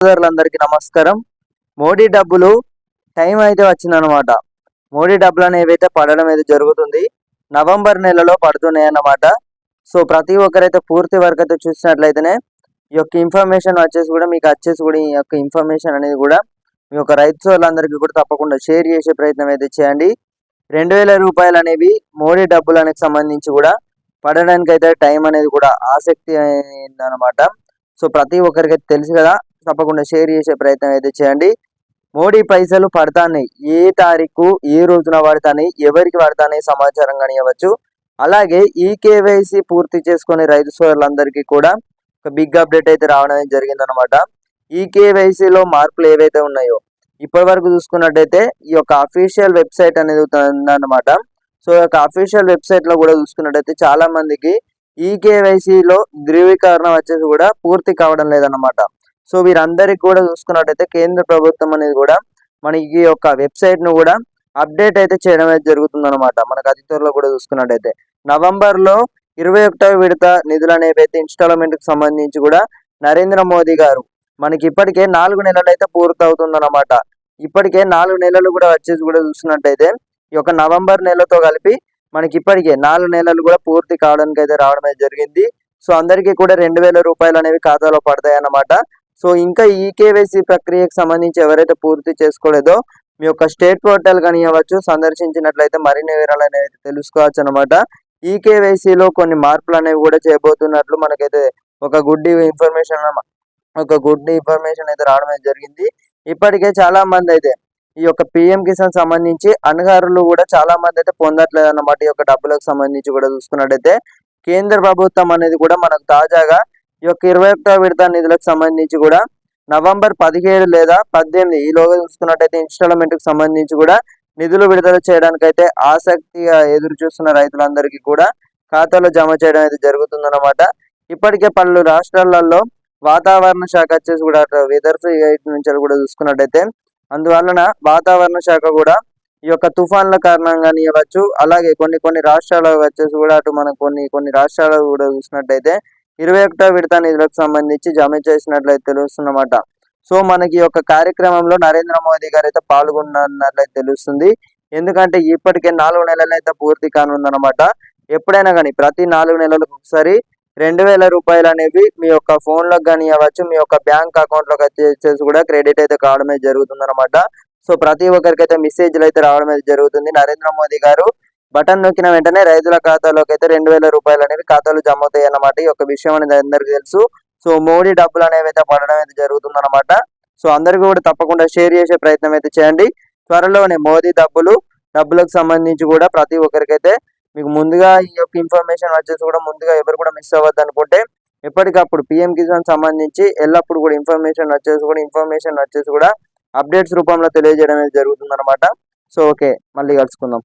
సోదరులందరికీ నమస్కారం. మోడీ డబ్బులు టైం అయితే వచ్చిందనమాట మోడీ డబ్బులు అనేవి అయితే పడడం అయితే జరుగుతుంది నవంబర్ నెలలో పడుతున్నాయి అన్నమాట సో ప్రతి ఒక్కరైతే పూర్తి వరకు అయితే చూసినట్లయితేనే ఈ యొక్క ఇన్ఫర్మేషన్ వచ్చేసి కూడా మీకు వచ్చేసి కూడా ఈ యొక్క ఇన్ఫర్మేషన్ అనేది కూడా మీ యొక్క రైతు సోదరులందరికీ కూడా తప్పకుండా షేర్ చేసే ప్రయత్నం అయితే చేయండి. రెండు వేల రూపాయలు అనేవి మోడీ డబ్బులకు సంబంధించి కూడా పడడానికి అయితే టైం అనేది కూడా ఆసక్తి అయిందనమాట సో ప్రతి ఒక్కరికి అయితే తెలుసు కదా తప్పకుండా షేర్ చేసే ప్రయత్నం అయితే చేయండి. మోడీ పైసలు పడతాయి ఏ తారీఖు ఏ రోజున పడతాయి ఎవరికి పడతాయి సమాచారం కనియవచ్చు. అలాగే ఈ కేవైసీ పూర్తి చేసుకునే రైతు సోదరులందరికీ కూడా ఒక బిగ్ అప్డేట్ అయితే రావడం జరిగిందనమాట ఈ కేవైసీలో మార్పులు ఏవైతే ఉన్నాయో ఇప్పటి వరకు చూసుకున్నట్టయితే ఈ యొక్క అఫీషియల్ వెబ్సైట్ అనేది ఉందన్నమాట. సో ఈ యొక్క అఫీషియల్ వెబ్సైట్లో కూడా చూసుకున్నట్టయితే చాలా మందికి ఈ కేవైసీలో ధృవీకరణ వచ్చేసి కూడా పూర్తి కావడం లేదన్నమాట. సో వీరందరికి కూడా చూసుకున్నట్టయితే కేంద్ర ప్రభుత్వం అనేది కూడా మనకి ఈ యొక్క వెబ్సైట్ను కూడా అప్డేట్ అయితే చేయడం అయితే జరుగుతుంది అనమాట మనకు అతి త్వరలో కూడా చూసుకున్నట్టయితే. నవంబర్లో ఇరవై ఒకటవ విడత నిధులు అనేవి అయితే ఇన్స్టాల్మెంట్కి సంబంధించి కూడా నరేంద్ర మోదీ గారు మనకి ఇప్పటికే నాలుగు నెలలు అయితే పూర్తి అవుతుందన్నమాట ఇప్పటికే నాలుగు నెలలు కూడా వచ్చేసి కూడా చూసినట్టయితే ఈ యొక్క నవంబర్ నెలతో కలిపి మనకి ఇప్పటికే నాలుగు నెలలు కూడా పూర్తి కావడానికి అయితే రావడం అయితే జరిగింది. సో అందరికీ కూడా రెండు వేల రూపాయలు అనేవి ఖాతాలో పడతాయి అన్నమాట సో ఇంకా ఈ కేవైసీ ప్రక్రియకు సంబంధించి ఎవరైతే పూర్తి చేసుకోలేదో మీ యొక్క స్టేట్ పోర్టల్ కానివ్వచ్చు సందర్శించినట్లయితే మరిన్ని వివరాలు అనేవి తెలుసుకోవచ్చు అనమాట ఈ కేవైసీలో కొన్ని మార్పులు అనేవి కూడా చేయబోతున్నట్లు మనకైతే ఒక గుడ్ ఇన్ఫర్మేషన్ ఒక గుడ్ ఇన్ఫర్మేషన్ అయితే రావడం జరిగింది. ఇప్పటికే చాలా మంది అయితే ఈ యొక్క పిఎం కిసాన్ సంబంధించి అణగారులు కూడా చాలా మంది అయితే పొందట్లేదు అన్నమాట ఈ యొక్క డబ్బులకు సంబంధించి కూడా చూసుకున్నట్టయితే. కేంద్ర ప్రభుత్వం అనేది కూడా మనకు తాజాగా ఈ యొక్క ఇరవై ఒకటో విడత నిధులకు సంబంధించి కూడా నవంబర్ పదిహేడు లేదా పద్దెనిమిది ఈలోగా చూసుకున్నట్టయితే ఇన్స్టాల్మెంట్కు సంబంధించి కూడా నిధులు విడుదల చేయడానికి అయితే ఆసక్తిగా ఎదురు చూస్తున్న రైతులందరికీ కూడా ఖాతాలో జమ చేయడం అయితే జరుగుతుందన్నమాట. ఇప్పటికే పలు రాష్ట్రాలలో వాతావరణ శాఖ వచ్చేసి కూడా వెదర్ నుంచి కూడా చూసుకున్నట్టయితే అందువలన వాతావరణ శాఖ కూడా ఈ యొక్క తుఫాన్ల కారణంగా ఇవ్వచ్చు అలాగే కొన్ని కొన్ని రాష్ట్రాల వచ్చేసి కూడా అటు మనకు కొన్ని కొన్ని రాష్ట్రాలు కూడా చూసినట్టయితే ఇరవై ఒకటో విడత నిధులకు సంబంధించి జమ చేసినట్లయితే తెలుస్తుందన్నమాట సో మనకి ఈ యొక్క కార్యక్రమంలో నరేంద్ర మోదీ గారు అయితే పాల్గొన్నట్లయితే తెలుస్తుంది. ఎందుకంటే ఇప్పటికే నాలుగు నెలలు అయితే పూర్తి కానుందన్నమాట. ఎప్పుడైనా కానీ ప్రతి నాలుగు నెలలకు ఒకసారి రెండు వేల రూపాయలు అనేవి మీ యొక్క ఫోన్లకు కానీ ఇవ్వచ్చు మీ యొక్క బ్యాంక్ అకౌంట్లోకి వచ్చేసి కూడా క్రెడిట్ అయితే కావడమే జరుగుతుంది అనమాట సో ప్రతి ఒక్కరికైతే మెసేజ్లు అయితే రావడం అయితే జరుగుతుంది. నరేంద్ర మోదీ గారు బటన్ నొక్కిన వెంటనే రైతుల ఖాతాలోకి అయితే రెండు వేల రూపాయలు అనేవి ఖాతాలు జమ అవుతాయి అన్నమాట ఈ యొక్క విషయం అనేది అందరికీ తెలుసు. సో మోడీ డబ్బులు అనేవి అయితే పడడం అయితే జరుగుతుంది అనమాట సో అందరికీ కూడా తప్పకుండా షేర్ చేసే ప్రయత్నం అయితే చేయండి. త్వరలోనే మోదీ డబ్బులు డబ్బులకు సంబంధించి కూడా ప్రతి ఒక్కరికైతే మీకు ముందుగా ఈ యొక్క ఇన్ఫర్మేషన్ వచ్చేసి కూడా ముందుగా ఎవరు కూడా మిస్ అవ్వద్దు అనుకుంటే ఎప్పటికప్పుడు పిఎం కిసాన్ సంబంధించి ఎల్లప్పుడు కూడా ఇన్ఫర్మేషన్ వచ్చేసి కూడా ఇన్ఫర్మేషన్ వచ్చేసి కూడా అప్డేట్స్ రూపంలో తెలియజేయడం అనేది జరుగుతుంది అనమాట సో ఓకే. మళ్ళీ కలుసుకుందాం.